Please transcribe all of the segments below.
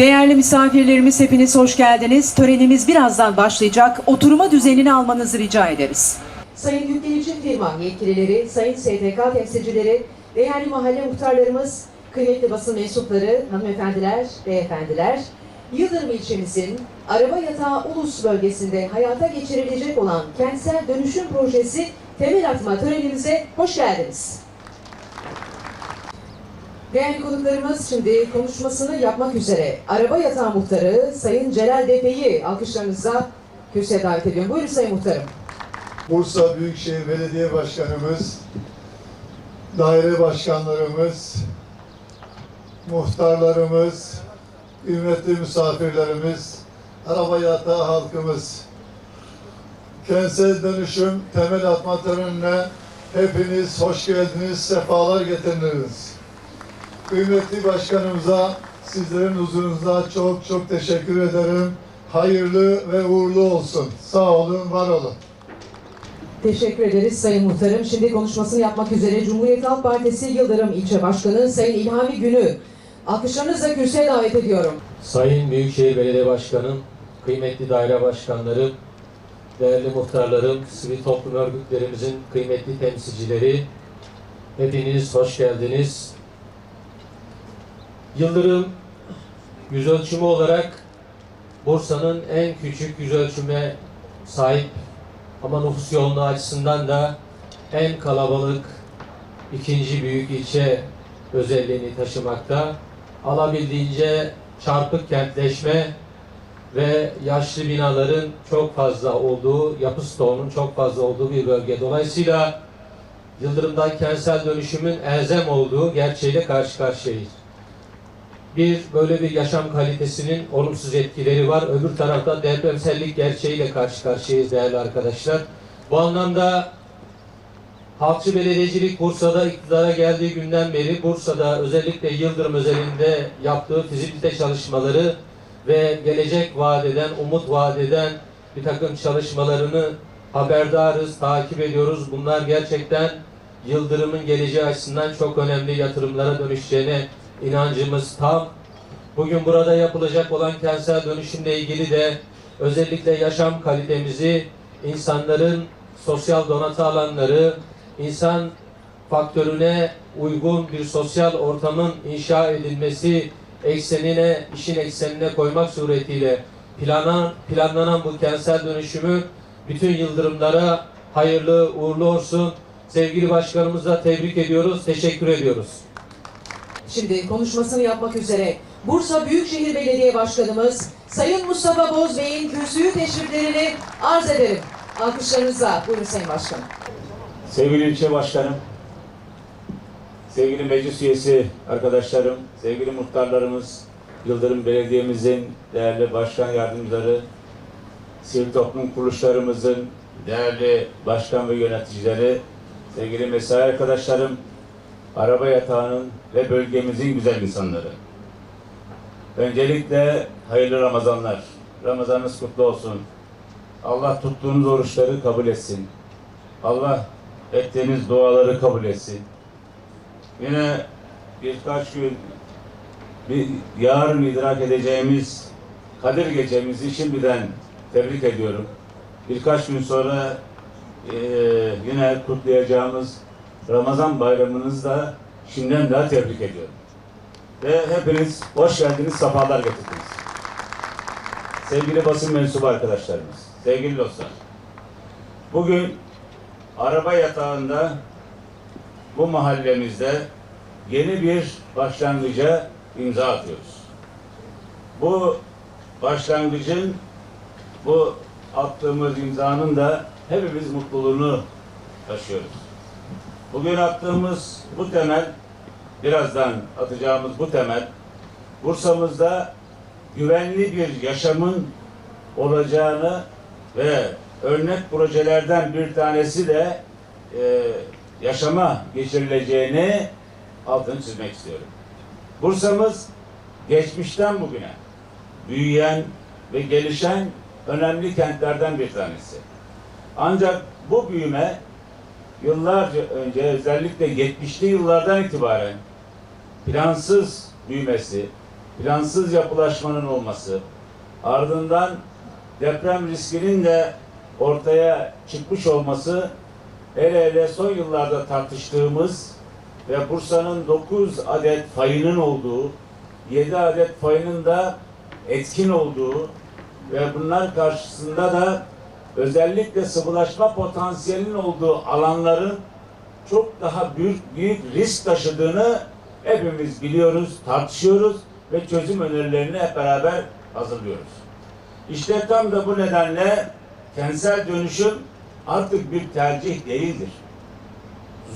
Değerli misafirlerimiz hepiniz hoş geldiniz. Törenimiz birazdan başlayacak. Oturma düzenini almanızı rica ederiz. Sayın yüklenici firma yetkilileri, sayın STK temsilcileri, değerli mahalle muhtarlarımız, kıymetli basın mensupları, hanımefendiler, beyefendiler, Yıldırım ilçemizin araba yatağı ulus bölgesinde hayata geçirilecek olan kentsel dönüşüm projesi temel atma törenimize hoş geldiniz. Değerli konuklarımız şimdi konuşmasını yapmak üzere araba yatağı muhtarı Sayın Celal Depe'yi alkışlarınızla kürsüye davet ediyorum. Buyurun Sayın Muhtarım. Bursa Büyükşehir Belediye Başkanımız, daire başkanlarımız, muhtarlarımız, kıymetli misafirlerimiz, araba yatağı halkımız, kentsel dönüşüm temel atma hepiniz hoş geldiniz, sefalar getirdiniz. Kıymetli başkanımıza, sizlerin huzurunuzda çok çok teşekkür ederim. Hayırlı ve uğurlu olsun. Sağ olun, var olun. Teşekkür ederiz Sayın Muhtarım. Şimdi konuşmasını yapmak üzere Cumhuriyet Halk Partisi Yıldırım İlçe Başkanı Sayın İlhami Günü alkışlarınızla kürsüye davet ediyorum. Sayın Büyükşehir Belediye Başkanım, kıymetli daire başkanlarım, değerli muhtarlarım, sivil toplum örgütlerimizin kıymetli temsilcileri, hepiniz hoş geldiniz. Yıldırım yüz ölçümü olarak Bursa'nın en küçük yüz ölçüme sahip ama nüfus yoğunluğu açısından da en kalabalık ikinci büyük ilçe özelliğini taşımakta. Alabildiğince çarpık kentleşme ve yaşlı binaların çok fazla olduğu, yapı stoğunun çok fazla olduğu bir bölge. Dolayısıyla Yıldırım'da kentsel dönüşümün elzem olduğu gerçeğiyle karşı karşıyayız. Bir, böyle bir yaşam kalitesinin olumsuz etkileri var. Öbür tarafta depremsellik gerçeğiyle karşı karşıyayız değerli arkadaşlar. Bu anlamda Halkçı Belediyecilik Bursa'da iktidara geldiği günden beri Bursa'da özellikle Yıldırım özelinde yaptığı fizibilite çalışmaları ve gelecek vadeden, umut vadeden bir takım çalışmalarını haberdarız, takip ediyoruz. Bunlar gerçekten Yıldırım'ın geleceği açısından çok önemli yatırımlara dönüşeceğine inancımız tam. Bugün burada yapılacak olan kentsel dönüşümle ilgili de özellikle yaşam kalitemizi, insanların sosyal donatı alanları, insan faktörüne uygun bir sosyal ortamın inşa edilmesi eksenine, işin eksenine koymak suretiyle planan, planlanan bu kentsel dönüşümü bütün yıldırımlara hayırlı uğurlu olsun. Sevgili başkanımıza tebrik ediyoruz, teşekkür ediyoruz. Şimdi konuşmasını yapmak üzere Bursa Büyükşehir Belediye Başkanımız Sayın Mustafa Bozbey'in kürsüyü teşriflerini arz ederim. Alkışlarınızla buyurun Sayın Başkanım. Sevgili ilçe başkanım, sevgili meclis üyesi arkadaşlarım, sevgili muhtarlarımız, Yıldırım Belediye'mizin değerli başkan yardımcıları, sivil toplum kuruluşlarımızın değerli başkan ve yöneticileri, sevgili mesai arkadaşlarım, araba yatağının ve bölgemizin güzel insanları. Öncelikle hayırlı Ramazanlar. Ramazanınız kutlu olsun. Allah tuttuğunuz oruçları kabul etsin. Allah ettiğiniz duaları kabul etsin. Yine birkaç gün bir yarın idrak edeceğimiz Kadir gecemizi şimdiden tebrik ediyorum. Birkaç gün sonra eee, yine kutlayacağımız Ramazan bayramınızı da şimdiden daha tebrik ediyorum. Ve hepiniz hoş geldiniz, sefalar getirdiniz. Sevgili basın mensubu arkadaşlarımız, sevgili dostlar. Bugün araba yatağında bu mahallemizde yeni bir başlangıca imza atıyoruz. Bu başlangıcın bu attığımız imzanın da hepimiz mutluluğunu taşıyoruz. Bugün attığımız bu temel, birazdan atacağımız bu temel, Bursa'mızda güvenli bir yaşamın olacağını ve örnek projelerden bir tanesi de e, yaşama geçirileceğini altını çizmek istiyorum. Bursa'mız geçmişten bugüne büyüyen ve gelişen önemli kentlerden bir tanesi. Ancak bu büyüme yıllarca önce özellikle 70'li yıllardan itibaren plansız büyümesi, plansız yapılaşmanın olması, ardından deprem riskinin de ortaya çıkmış olması hele hele son yıllarda tartıştığımız ve Bursa'nın 9 adet fayının olduğu, 7 adet fayının da etkin olduğu ve bunlar karşısında da özellikle sıvılaşma potansiyelinin olduğu alanların çok daha büyük, büyük risk taşıdığını hepimiz biliyoruz, tartışıyoruz ve çözüm önerilerini hep beraber hazırlıyoruz. İşte tam da bu nedenle kentsel dönüşüm artık bir tercih değildir.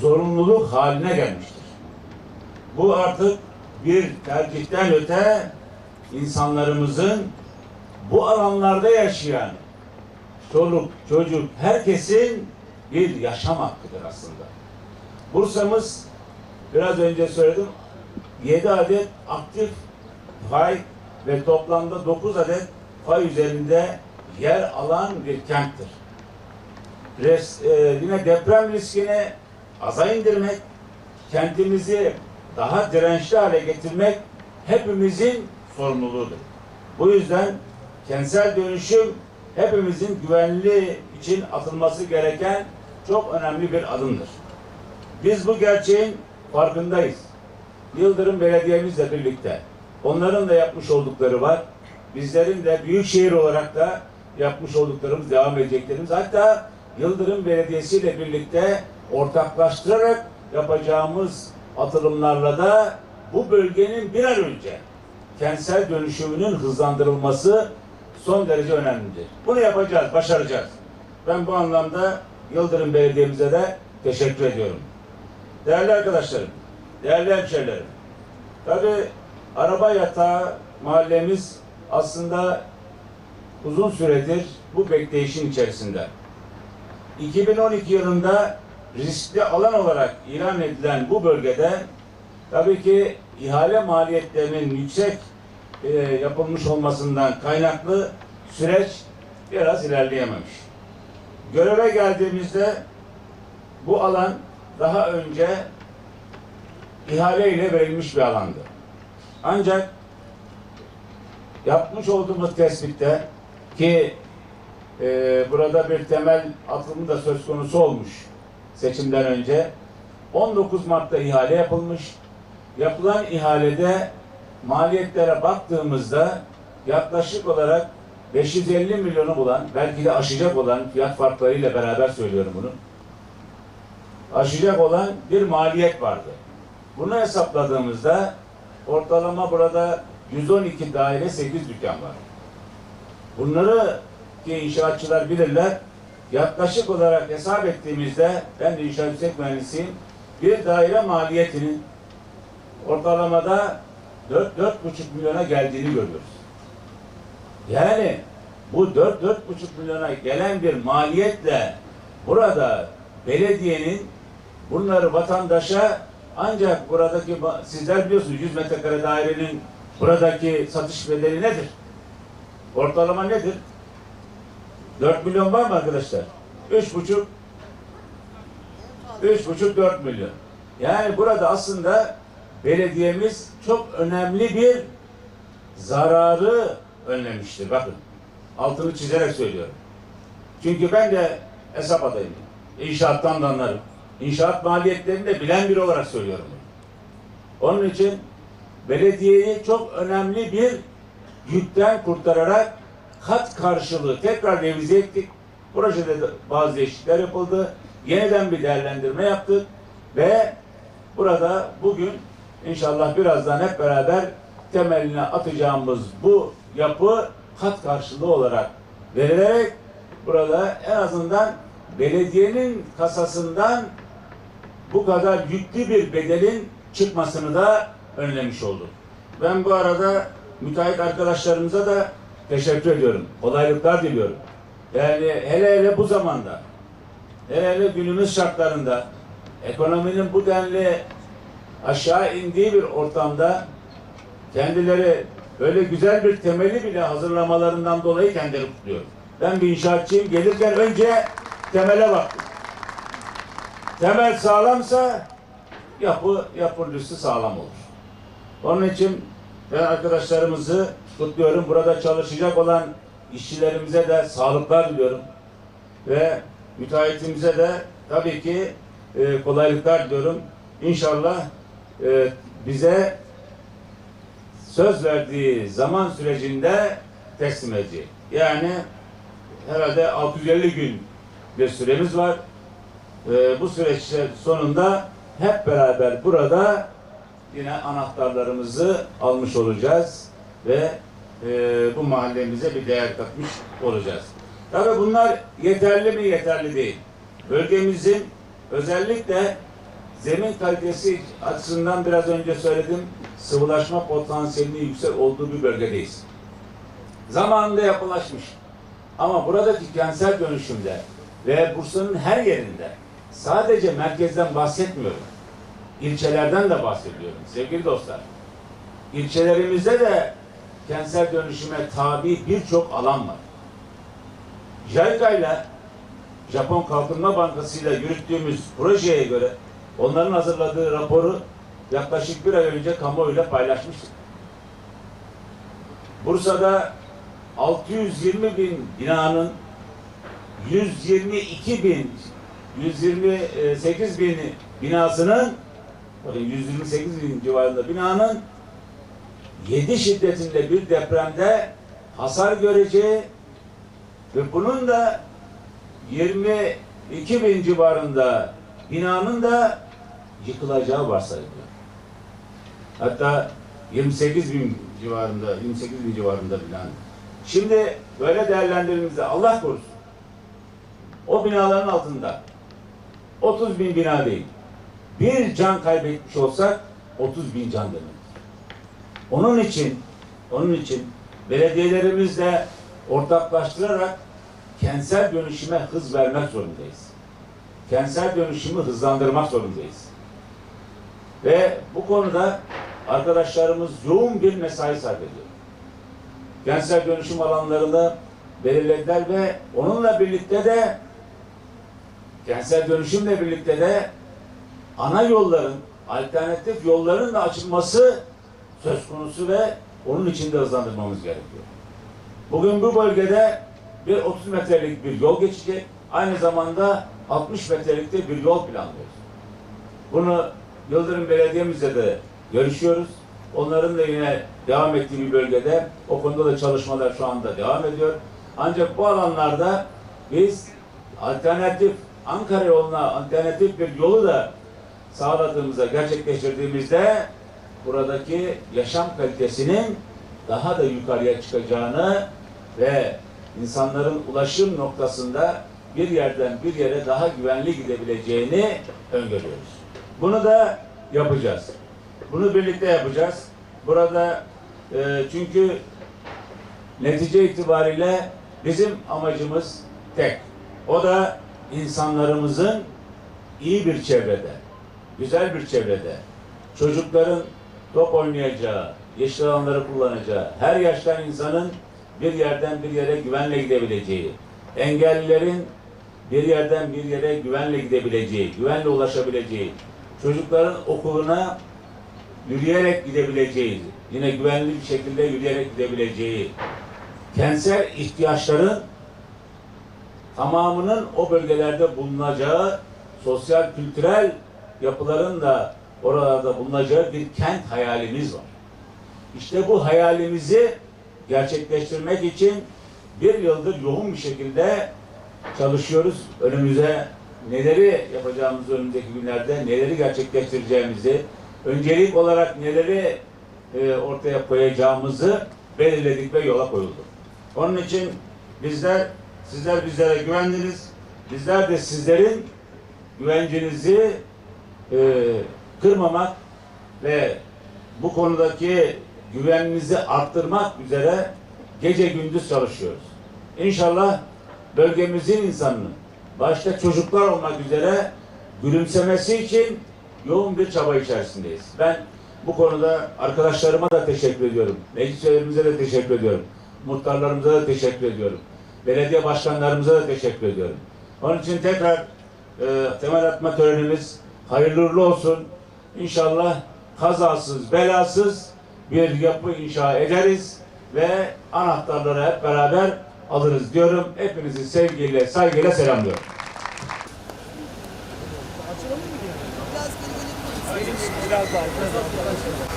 Zorunluluk haline gelmiştir. Bu artık bir tercihten öte insanlarımızın bu alanlarda yaşayan çoluk, çocuk, herkesin bir yaşam hakkıdır aslında. Bursa'mız biraz önce söyledim 7 adet aktif fay ve toplamda 9 adet fay üzerinde yer alan bir kenttir. Res, e, yine deprem riskini aza indirmek, kentimizi daha dirençli hale getirmek hepimizin sorumluluğudur. Bu yüzden kentsel dönüşüm hepimizin güvenliği için atılması gereken çok önemli bir adımdır. Biz bu gerçeğin farkındayız. Yıldırım Belediye'mizle birlikte onların da yapmış oldukları var. Bizlerin de büyükşehir olarak da yapmış olduklarımız, devam edeceklerimiz. Hatta Yıldırım Belediyesi ile birlikte ortaklaştırarak yapacağımız atılımlarla da bu bölgenin bir an önce kentsel dönüşümünün hızlandırılması son derece önemlidir. Bunu yapacağız, başaracağız. Ben bu anlamda Yıldırım Belediye'mize de teşekkür ediyorum. Değerli arkadaşlarım, değerli hemşehrilerim, tabi araba yatağı mahallemiz aslında uzun süredir bu bekleyişin içerisinde. 2012 yılında riskli alan olarak ilan edilen bu bölgede tabii ki ihale maliyetlerinin yüksek e, yapılmış olmasından kaynaklı süreç biraz ilerleyememiş. Göreve geldiğimizde bu alan daha önce ihale ile verilmiş bir alandı. Ancak yapmış olduğumuz tespitte ki e, burada bir temel atılımı da söz konusu olmuş seçimden önce 19 Mart'ta ihale yapılmış. Yapılan ihalede maliyetlere baktığımızda yaklaşık olarak 550 milyonu bulan, belki de aşacak olan fiyat farklarıyla beraber söylüyorum bunu. Aşacak olan bir maliyet vardı. Bunu hesapladığımızda ortalama burada 112 daire 8 dükkan var. Bunları ki inşaatçılar bilirler. Yaklaşık olarak hesap ettiğimizde ben de inşaat yüksek mühendisiyim. Bir daire maliyetinin ortalamada 4-4,5 milyona geldiğini görüyoruz. Yani bu 4-4,5 milyona gelen bir maliyetle burada belediyenin bunları vatandaşa ancak buradaki sizler biliyorsunuz 100 metrekare dairenin buradaki satış bedeli nedir? Ortalama nedir? 4 milyon var mı arkadaşlar? 3,5 3,5-4 milyon. Yani burada aslında belediyemiz çok önemli bir zararı önlemiştir. Bakın altını çizerek söylüyorum. Çünkü ben de hesap adayım. İnşaattan da anlarım. İnşaat maliyetlerini de bilen biri olarak söylüyorum. Onun için belediyeyi çok önemli bir yükten kurtararak kat karşılığı tekrar revize ettik. Projede de bazı değişiklikler yapıldı. Yeniden bir değerlendirme yaptık ve burada bugün inşallah birazdan hep beraber temeline atacağımız bu yapı kat karşılığı olarak verilerek burada en azından belediyenin kasasından bu kadar yüklü bir bedelin çıkmasını da önlemiş olduk. Ben bu arada müteahhit arkadaşlarımıza da teşekkür ediyorum. Kolaylıklar diliyorum. Yani hele hele bu zamanda, hele hele günümüz şartlarında ekonominin bu denli aşağı indiği bir ortamda kendileri böyle güzel bir temeli bile hazırlamalarından dolayı kendileri kutluyorum. Ben bir inşaatçıyım. Gelirken önce temele baktım. Temel sağlamsa yapı yapı üstü sağlam olur. Onun için ben arkadaşlarımızı kutluyorum. Burada çalışacak olan işçilerimize de sağlıklar diliyorum. Ve müteahhitimize de tabii ki e, kolaylıklar diliyorum. İnşallah e, bize söz verdiği zaman sürecinde teslim edecek. Yani herhalde 650 gün bir süremiz var. Ee, bu süreç sonunda hep beraber burada yine anahtarlarımızı almış olacağız ve e, bu mahallemize bir değer katmış olacağız. Tabii bunlar yeterli mi? Yeterli değil. Bölgemizin özellikle zemin kalitesi açısından biraz önce söyledim sıvılaşma potansiyelinin yüksek olduğu bir bölgedeyiz. Zamanında yapılaşmış. Ama buradaki kentsel dönüşümde ve Bursa'nın her yerinde sadece merkezden bahsetmiyorum. İlçelerden de bahsediyorum sevgili dostlar. İlçelerimizde de kentsel dönüşüme tabi birçok alan var. JICA ile Japon Kalkınma Bankası ile yürüttüğümüz projeye göre onların hazırladığı raporu yaklaşık bir ay önce kamuoyuyla paylaşmıştık. Bursa'da 620 bin binanın 122 bin 128 bin binasının bakın 128 bin civarında binanın 7 şiddetinde bir depremde hasar göreceği ve bunun da 22 bin civarında binanın da yıkılacağı varsayılıyor. Hatta 28 bin civarında, 28 bin civarında bina. Şimdi böyle değerlendirdiğimizde Allah korusun. O binaların altında 30 bin bina değil. Bir can kaybetmiş olsak 30 bin can demek. Onun için onun için belediyelerimizle ortaklaştırarak kentsel dönüşüme hız vermek zorundayız. Kentsel dönüşümü hızlandırmak zorundayız. Ve bu konuda arkadaşlarımız yoğun bir mesai sarf ediyor. Kentsel dönüşüm alanlarını belirlediler ve onunla birlikte de kentsel dönüşümle birlikte de ana yolların, alternatif yolların da açılması söz konusu ve onun için de hızlandırmamız gerekiyor. Bugün bu bölgede bir 30 metrelik bir yol geçecek. Aynı zamanda 60 metrelikte bir yol planlıyoruz. Bunu Yıldırım Belediye'mizle de görüşüyoruz. Onların da yine devam ettiği bir bölgede o konuda da çalışmalar şu anda devam ediyor. Ancak bu alanlarda biz alternatif Ankara yoluna alternatif bir yolu da sağladığımızda, gerçekleştirdiğimizde buradaki yaşam kalitesinin daha da yukarıya çıkacağını ve insanların ulaşım noktasında bir yerden bir yere daha güvenli gidebileceğini öngörüyoruz. Bunu da yapacağız. Bunu birlikte yapacağız. Burada e, çünkü netice itibariyle bizim amacımız tek. O da insanlarımızın iyi bir çevrede, güzel bir çevrede, çocukların top oynayacağı, yeşil alanları kullanacağı, her yaştan insanın bir yerden bir yere güvenle gidebileceği, engellilerin bir yerden bir yere güvenle gidebileceği, güvenle ulaşabileceği, çocukların okuluna yürüyerek gidebileceği, yine güvenli bir şekilde yürüyerek gidebileceği, kentsel ihtiyaçların tamamının o bölgelerde bulunacağı, sosyal kültürel yapıların da oralarda bulunacağı bir kent hayalimiz var. İşte bu hayalimizi gerçekleştirmek için bir yıldır yoğun bir şekilde çalışıyoruz. Önümüze neleri yapacağımızı önümüzdeki günlerde, neleri gerçekleştireceğimizi, öncelik olarak neleri e, ortaya koyacağımızı belirledik ve yola koyuldu. Onun için bizler, sizler bizlere güvendiniz. Bizler de sizlerin güvencenizi e, kırmamak ve bu konudaki güveninizi arttırmak üzere gece gündüz çalışıyoruz. İnşallah bölgemizin insanının başta çocuklar olmak üzere gülümsemesi için yoğun bir çaba içerisindeyiz. Ben bu konuda arkadaşlarıma da teşekkür ediyorum. Meclis üyelerimize de teşekkür ediyorum. Muhtarlarımıza da teşekkür ediyorum. Belediye başkanlarımıza da teşekkür ediyorum. Onun için tekrar e, temel atma törenimiz hayırlı olsun. İnşallah kazasız, belasız bir yapı inşa ederiz ve anahtarları hep beraber alırız diyorum. Hepinizi sevgiyle, saygıyla selamlıyorum. Biraz daha.